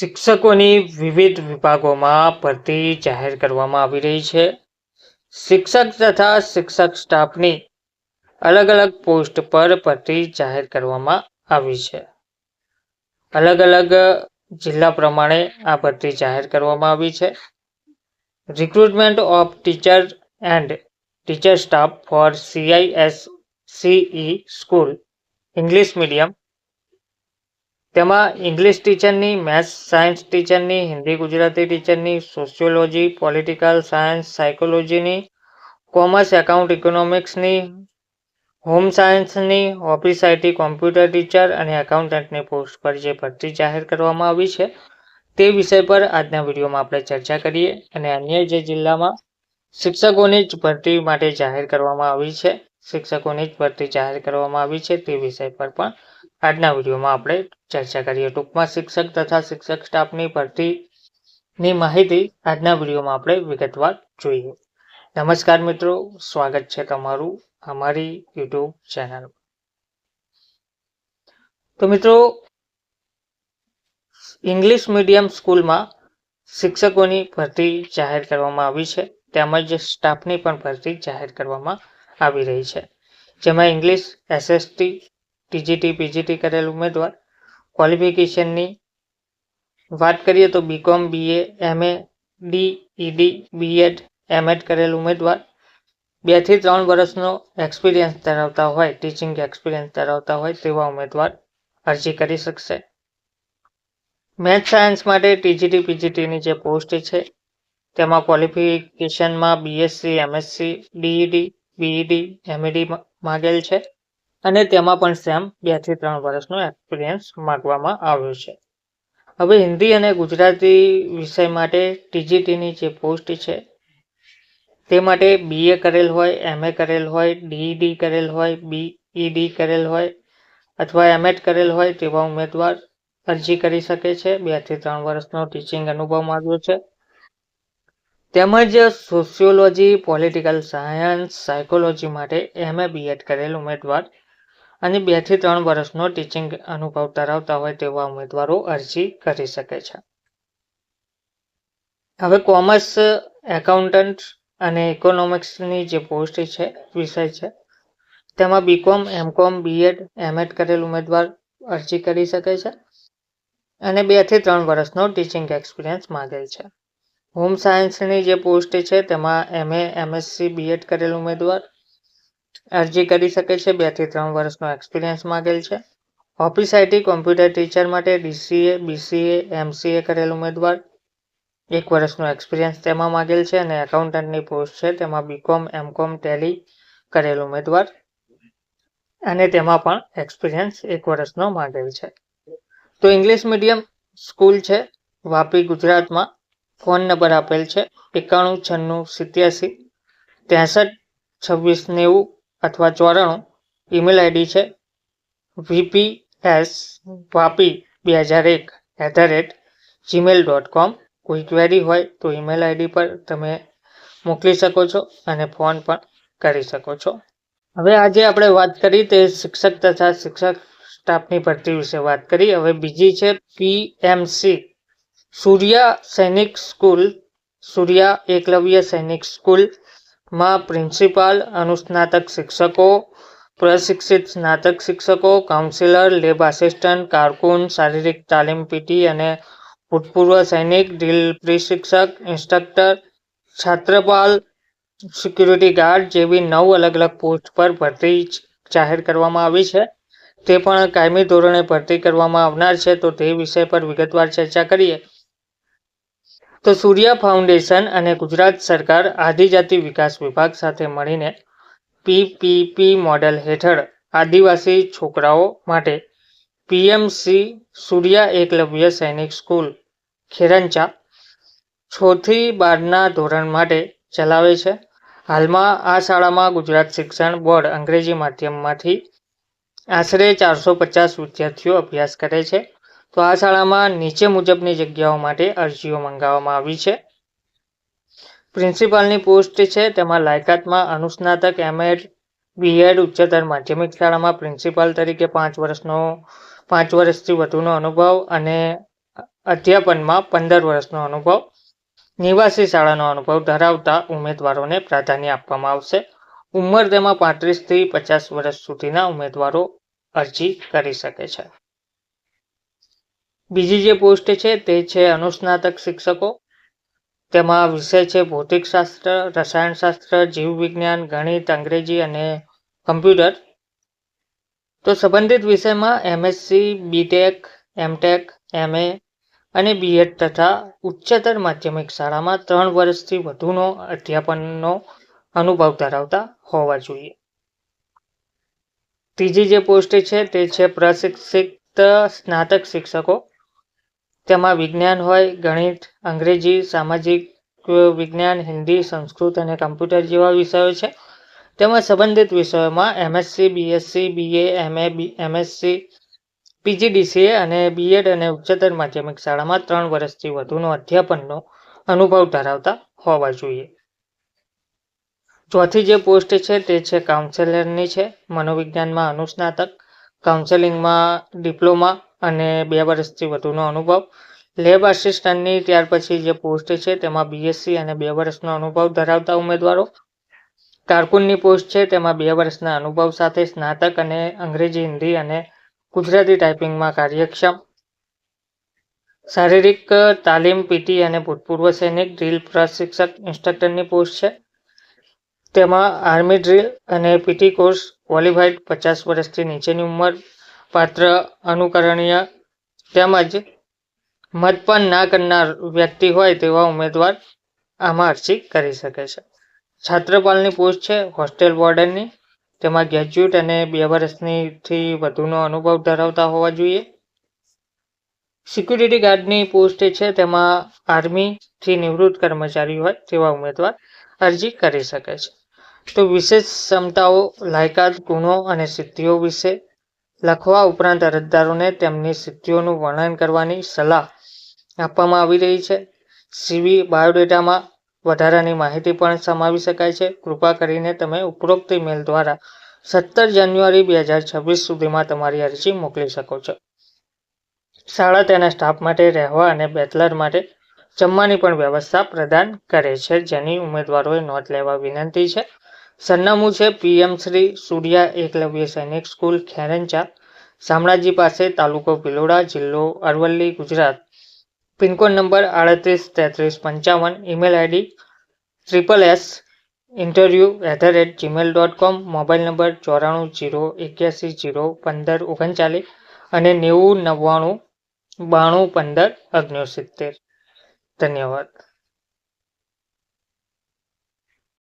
શિક્ષકોની વિવિધ વિભાગોમાં ભરતી જાહેર કરવામાં આવી રહી છે. શિક્ષક તથા શિક્ષક સ્ટાફની અલગ અલગ પોસ્ટ પર ભરતી જાહેર કરવામાં આવી છે. અલગ અલગ જિલ્લા પ્રમાણે આ ભરતી જાહેર કરવામાં આવી છે. Recruitment of teacher and teacher staff for CIS CE school English medium તેમાં ઇંગ્લિશ ટીચરની મેથ્સ સાયન્સ ટીચરની હિન્દી ગુજરાતી ટીચરની સોશિયોલોજી પોલિટિકલ સાયન્સ સાયકોલોજીની કોમર્સ એકાઉન્ટ ઇકોનોમિક્સની હોમ સાયન્સની ઓફિસ આઈટી કોમ્પ્યુટર ટીચર અને એકાઉન્ટન્ટની પોસ્ટ પર જે ભરતી જાહેર કરવામાં આવી છે, તે વિષય પર આજના વિડીયોમાં આપણે ચર્ચા કરીએ અને અન્ય જે જિલ્લામાં શિક્ષકોની જ ભરતી માટે જાહેર કરવામાં આવી છે, શિક્ષકોની જ ભરતી જાહેર કરવામાં આવી છે તે વિષય પર પણ આજના વિડીયોમાં આપણે ચર્ચા કરીએ. ટૂંકમાં શિક્ષક તથા શિક્ષક સ્ટાફની ભરતીની માહિતી આજના વિડીયોમાં આપણે વિગતવાર જોઈએ. નમસ્કાર મિત્રો, સ્વાગત છે તમારું અમારી યુટ્યુબ ચેનલ તો મિત્રો, ઇંગ્લિશ મીડિયમ સ્કૂલમાં શિક્ષકોની ભરતી જાહેર કરવામાં આવી છે. તેમજ સ્ટાફની પણ ભરતી જાહેર કરવામાં આવી રહી છે. જેમાં ઇંગ્લિશ એસએસટી ટીજીટી પીજીટી કરેલ ઉમેદવાર. ક્વોલિફિકેશનની વાત કરીએ તો BCom BA MA D ED BEd MEd કરેલ ઉમેદવાર. બેથી ત્રણ વર્ષનો એક્સપિરિયન્સ ધરાવતા હોય ટીચિંગ એક્સપિરિયન્સ ધરાવતા હોય તેવા ઉમેદવાર અરજી કરી શકશે. મેથ સાયન્સ માટે ટીજીટી પીજીટીની જે પોસ્ટ છે, તેમાં ક્વોલિફિકેશનમાં બીએસસી એમએસસી ડીઈડી બીઈડી એમઈડી માગેલ છે. અને તેમાં પણ સેમ બેથી ત્રણ વર્ષનો એક્સપિરિયન્સ માગવામાં આવ્યો છે. હવે હિન્દી અને ગુજરાતી વિષય માટે ટીજીટીની જે પોસ્ટ છે, તે માટે બીએ કરેલ હોય એમએ કરેલ હોય ડીઈડી કરેલ હોય બીઈડી કરેલ હોય, અથવા એમએડ કરેલ હોય તેવા ઉમેદવાર અરજી કરી શકે છે. બેથી ત્રણ વર્ષનો ટીચિંગ અનુભવ માંગ્યો છે. તેમજ સોશિયોલોજી પોલિટિકલ સાયન્સ સાયકોલોજી માટે એમએ બીએડ કરેલ ઉમેદવાર અને બેથી ત્રણ વર્ષનો ટીચિંગ અનુભવ ધરાવતા હોય તેવા ઉમેદવારો અરજી કરી શકે છે. હવે કોમર્સ એકાઉન્ટન્ટ અને ઇકોનોમિક્સની જે પોસ્ટ છે, વિષય છે, તેમાં બીકોમ એમકોમ બીએડ એમએડ કરેલ ઉમેદવાર અરજી કરી શકે છે અને બેથી ત્રણ વર્ષનો ટીચિંગ એક્સપિરિયન્સ માંગેલ છે. હોમ સાયન્સની જે પોસ્ટ છે, તેમાં એમએ એમએસસી બીએડ કરેલ ઉમેદવાર અરજી કરી શકે છે. બેથી ત્રણ વર્ષનો એક્સપિરિયન્સ માંગેલ છે. ઓફિસ આઈટી કોમ્પ્યુટર ટીચર માટે ડીસીએ બીસીએ એમસીએ કરેલ ઉમેદવાર. એક વર્ષનો એક્સપિરિયન્સ તેમાં માંગેલ છે અને એકાઉન્ટન્ટની પોસ્ટ છે. તેમાં બીકોમ એમકોમ ટેલી કરેલ ઉમેદવાર. અને તેમાં પણ એક્સપિરિયન્સ એક વર્ષનો માંગેલ છે. તો ઇંગ્લિશ મીડિયમ સ્કૂલ છે. વાપી, ગુજરાતમાં ફોન નંબર આપેલ છે. એકાણું, છન્નું, સિત્યાસી, ત્રેસઠ, છવ્વીસ, નેવું અથવા ચોરાણું ઈમેલ આઈડી છે. વીપીએસ વાપી બે હજાર એક at the rate Gmail dot com કોઈ ક્વેરી હોય તો ઈમેલ આઈડી પર તમે મોકલી શકો છો અને ફોન પણ કરી શકો છો. હવે આજે આપણે વાત કરી તે શિક્ષક તથા શિક્ષક સ્ટાફની ભરતી વિશે વાત કરી. હવે બીજી છે પીએમસી સૂર્યા સૈનિક સ્કૂલ, સૂર્યા એકલવ્ય સૈનિક સ્કૂલમાં પ્રિન્સિપાલ અનુસ્નાતક શિક્ષકો, પ્રશિક્ષિત સ્નાતક શિક્ષકો, કાઉન્સિલર, લેબ આસિસ્ટન્ટ, કારકુન, શારીરિક તાલીમ પીટી અને ભૂતપૂર્વ સૈનિક ડ્રીલ પ્રશિક્ષક, ઇન્સ્ટ્રક્ટર, છાત્રપાલ, સિક્યુરિટી ગાર્ડ જેવી નવ અલગ અલગ પોસ્ટ પર ભરતી જાહેર કરવામાં આવી છે. તે પણ કાયમી ધોરણે ભરતી કરવામાં આવનાર છે, તો તે વિષય પર વિગતવાર ચર્ચા કરીએ. તો સૂર્યા ફાઉન્ડેશન અને ગુજરાત સરકાર આદિજાતિ વિકાસ વિભાગ સાથે મળીને પીપીપી મોડેલ હેઠળ આદિવાસી છોકરાઓ માટે પીએમસી સૂર્યા એકલવ્ય સૈનિક સ્કૂલ ખેરંચા છથી બારના ધોરણ માટે ચલાવે છે. હાલમાં આ શાળામાં ગુજરાત શિક્ષણ બોર્ડ અંગ્રેજી માધ્યમમાંથી આશરે ચારસો પચાસ વિદ્યાર્થીઓ અભ્યાસ કરે છે. તો આ શાળામાં નીચે મુજબની જગ્યાઓ માટે અરજીઓ મંગાવવામાં આવી છે. પ્રિન્સિપાલની પોસ્ટ છે, તેમાં લાયકાતમાં અનુસ્નાતક એમએડ, બીએડ, ઉચ્ચતર માધ્યમિક શાળામાં પ્રિન્સિપાલ તરીકે પાંચ વર્ષનો, પાંચ વર્ષથી વધુનો અનુભવ અને અધ્યાપનમાં પંદર વર્ષનો અનુભવ. નિવાસી શાળાનો અનુભવ ધરાવતા ઉમેદવારોને પ્રાધાન્ય આપવામાં આવશે. ઉંમર તેમાં પાંત્રીસથી પચાસ વર્ષ સુધીના ઉમેદવારો અરજી કરી શકે છે. બીજી જે પોસ્ટ છે તે છે અનુસ્નાતક શિક્ષકો. તેમાં વિષય છે ભૌતિકશાસ્ત્ર, રસાયણશાસ્ત્ર, જીવવિજ્ઞાન, ગણિત, અંગ્રેજી અને કમ્પ્યુટર. તો સંબંધિત વિષયમાં એમએસસી, બીટેક, એમટેક, એમએ અને બીએડ તથા ઉચ્ચતર માધ્યમિક શાળામાં ત્રણ વર્ષથી વધુનો અધ્યાપનનો અનુભવ ધરાવતા હોવા જોઈએ. ત્રીજી જે પોસ્ટ છે તે છે પ્રશિક્ષિત સ્નાતક શિક્ષકો. તેમાં વિજ્ઞાન હોય, ગણિત, અંગ્રેજી, સામાજિક, વિજ્ઞાન, હિન્દી, સંસ્કૃત અને કમ્પ્યુટર જેવા વિષયો છે. તેમાં સંબંધિત વિષયોમાં MSc, BSc, BA, MA, B, MSc, PGDCA અને બીએડ અને ઉચ્ચતર માધ્યમિક શાળામાં ત્રણ વર્ષથી વધુનો અધ્યાપનનો અનુભવ ધરાવતા હોવા જોઈએ. ચોથી જે પોસ્ટ છે તે છે કાઉન્સેલરની છે. મનોવિજ્ઞાનમાં અનુસ્નાતક, કાઉન્સેલિંગમાં ડિપ્લોમા અને બે વર્ષથી વધુનો અનુભવ. લેબ આસિસ્ટન્ટની ત્યાર પછી જે પોસ્ટ છે તેમાં બીએસસી અને બે વર્ષનો અનુભવ ધરાવતા ઉમેદવારો. કારકુનની પોસ્ટ છે તેમાં બે વર્ષના અનુભવ સાથે સ્નાતક અને અંગ્રેજી, હિન્દી અને ગુજરાતી ટાઈપિંગમાં કાર્યક્ષમ. શારીરિક, તાલીમ, પીટી અને ભૂતપૂર્વ સૈનિક ડ્રીલ પ્રશિક્ષક ઇન્સ્ટ્રક્ટરની પોસ્ટ છે. તેમાં આર્મી ડ્રીલ અને પીટી કોર્સ ક્વોલિફાઈડ પચાસ વર્ષથી નીચેની ઉંમર પાત્ર અનુકરણીય તેમજ મતપાન ના કરનાર વ્યક્તિ હોય તેવા ઉમેદવાર આમાં અરજી કરી શકે છે. છાત્રપાલની પોસ્ટ છે હોસ્ટેલ વોર્ડનની. તેમાં ગ્રેજ્યુએટ અને બે વર્ષનીથી વધુનો અનુભવ ધરાવતા હોવા જોઈએ. સિક્યુરિટી ગાર્ડની પોસ્ટ છે તેમાં આર્મીથી નિવૃત્ત કર્મચારી હોય તેવા ઉમેદવાર અરજી કરી શકે છે. તો વિશેષ ક્ષમતાઓ, લાયકાત, ગુણો અને સિદ્ધિઓ વિશે લખવા ઉપરાંત અરજદારોને તેમની સિદ્ધિઓનું વર્ણન કરવાની સલાહ આપવામાં આવી રહી છે. સીવી બાયોડેટામાં વધારાની માહિતી પણ સમાવી શકાય છે. કૃપા કરીને તમે ઉપરોક્ત ઈમેલ દ્વારા સત્તર જાન્યુઆરી બે હજાર છવ્વીસ સુધીમાં તમારી અરજી મોકલી શકો છો. શાળા તેના સ્ટાફ માટે રહેવા અને બેચલર માટે જમવાની પણ વ્યવસ્થા પ્રદાન કરે છે, જેની ઉમેદવારોએ નોંધ લેવા વિનંતી છે. સરનામું છે પીએમ શ્રી સૂર્યા એકલવ્ય સૈનિક સ્કૂલ ખેરંચા. શામળાજી પાસે તાલુકો ભિલોડા, જિલ્લો અરવલ્લી, ગુજરાત. પિનકોડ નંબર આડત્રીસ તેત્રીસ પંચાવન, email ID triple S interview at the rate Gmail dot com, mobile number ચોરાણું જીરો એક્યાસી જીરો પંદર ઓગણચાલીસ અને નેવું નવ્વાણું બાણું પંદર ઓગણસિત્તેર ધન્યવાદ.